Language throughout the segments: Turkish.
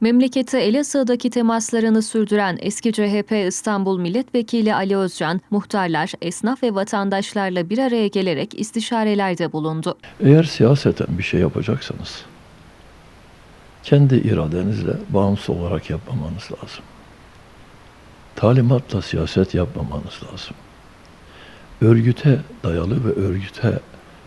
Memleketi Elazığ'daki temaslarını sürdüren eski CHP İstanbul Milletvekili Ali Özcan, muhtarlar, esnaf ve vatandaşlarla bir araya gelerek istişarelerde bulundu. Eğer siyaseten bir şey yapacaksanız kendi iradenizle bağımsız olarak yapmamanız lazım. Talimatla siyaset yapmamanız lazım. Örgüte dayalı ve örgüte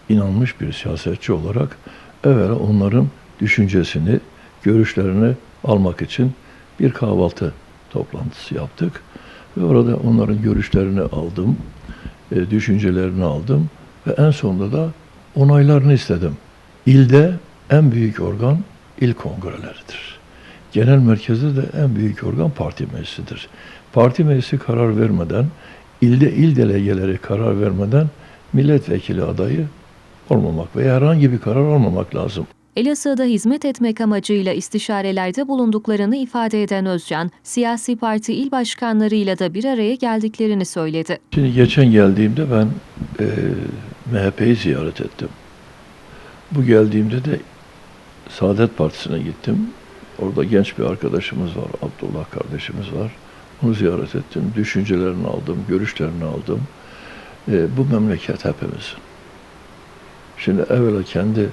inanmış bir siyasetçi olarak evvela onların düşüncesini, görüşlerini almak için bir kahvaltı toplantısı yaptık. Ve orada onların görüşlerini aldım, e, düşüncelerini aldım ve en sonunda da onaylarını istedim. İlde en büyük organ il kongreleridir. Genel merkezde de en büyük organ parti meclisidir. Parti meclisi karar vermeden, ilde il delegeleri karar vermeden milletvekili adayı olmamak veya herhangi bir karar almamak lazım. Elazığ'da hizmet etmek amacıyla istişarelerde bulunduklarını ifade eden Özcan, siyasi parti il başkanlarıyla da bir araya geldiklerini söyledi. Şimdi geçen geldiğimde ben e, MHP'yi ziyaret ettim. Bu geldiğimde de Saadet Partisi'ne gittim. Orada genç bir arkadaşımız var, Abdullah kardeşimiz var. Onu ziyaret ettim, düşüncelerini aldım, görüşlerini aldım. E, bu memleket hepimizin. Şimdi evvela kendi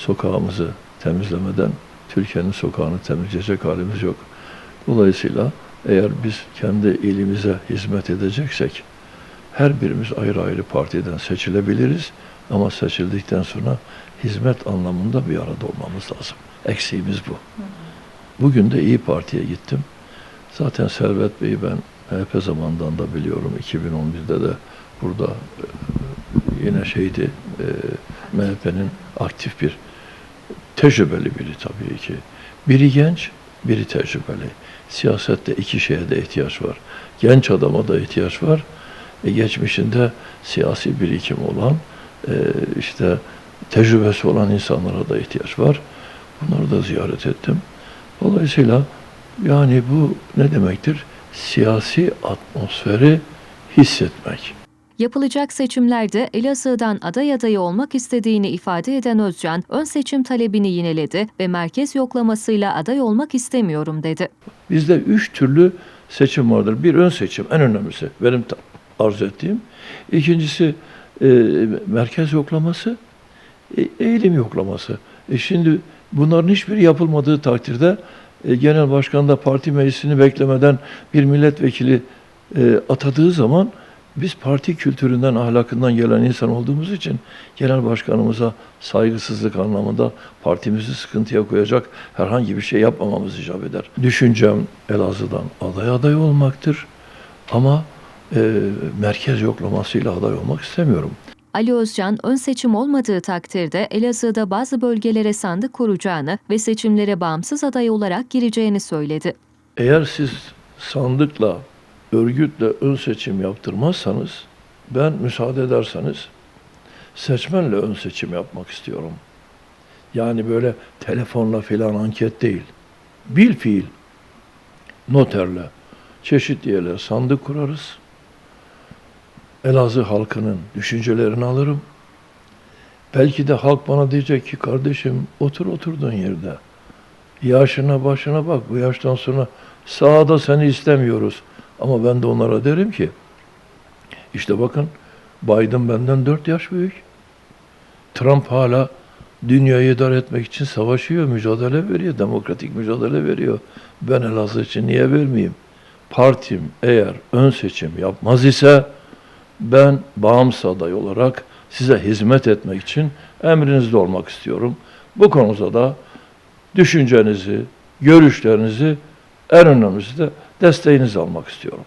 sokağımızı temizlemeden Türkiye'nin sokağını temizleyecek halimiz yok. Dolayısıyla eğer biz kendi ilimize hizmet edeceksek her birimiz ayrı ayrı partiden seçilebiliriz ama seçildikten sonra hizmet anlamında bir arada olmamız lazım. Eksiğimiz bu. Bugün de İyi Parti'ye gittim. Zaten Servet Bey'i ben MHP zamanından da biliyorum. 2011'de de burada e, yine şeydi e, MHP'nin aktif bir tecrübeli biri tabii ki. Biri genç, biri tecrübeli. Siyasette iki şeye de ihtiyaç var. Genç adama da ihtiyaç var. E, geçmişinde siyasi birikim olan, e, işte tecrübesi olan insanlara da ihtiyaç var. Bunları da ziyaret ettim. Dolayısıyla yani bu ne demektir? Siyasi atmosferi hissetmek. Yapılacak seçimlerde Elazığ'dan aday adayı olmak istediğini ifade eden Özcan, ön seçim talebini yineledi ve merkez yoklamasıyla aday olmak istemiyorum dedi. Bizde üç türlü seçim vardır. Bir ön seçim, en önemlisi benim arzu ettiğim. İkincisi e, merkez yoklaması, e, eğilim yoklaması. E şimdi bunların hiçbiri yapılmadığı takdirde e, genel başkan da parti meclisini beklemeden bir milletvekili e, atadığı zaman biz parti kültüründen, ahlakından gelen insan olduğumuz için genel başkanımıza saygısızlık anlamında partimizi sıkıntıya koyacak herhangi bir şey yapmamamız icap eder. Düşüncem Elazığ'dan aday aday olmaktır ama e, merkez yoklamasıyla aday olmak istemiyorum. Ali Özcan, ön seçim olmadığı takdirde Elazığ'da bazı bölgelere sandık kuracağını ve seçimlere bağımsız aday olarak gireceğini söyledi. Eğer siz sandıkla, örgütle ön seçim yaptırmazsanız, ben müsaade ederseniz seçmenle ön seçim yapmak istiyorum. Yani böyle telefonla filan anket değil. Bil fiil, noterle, çeşitli yerlere sandık kurarız. Elazığ halkının düşüncelerini alırım. Belki de halk bana diyecek ki kardeşim otur oturduğun yerde. Yaşına başına bak bu yaştan sonra sağda seni istemiyoruz. Ama ben de onlara derim ki işte bakın Biden benden 4 yaş büyük. Trump hala dünyayı idare etmek için savaşıyor, mücadele veriyor, demokratik mücadele veriyor. Ben Elazığ için niye vermeyeyim? Partim eğer ön seçim yapmaz ise ben bağımsız aday olarak size hizmet etmek için emrinizde olmak istiyorum. Bu konuda da düşüncenizi, görüşlerinizi en önemlisi de desteğinizi almak istiyorum.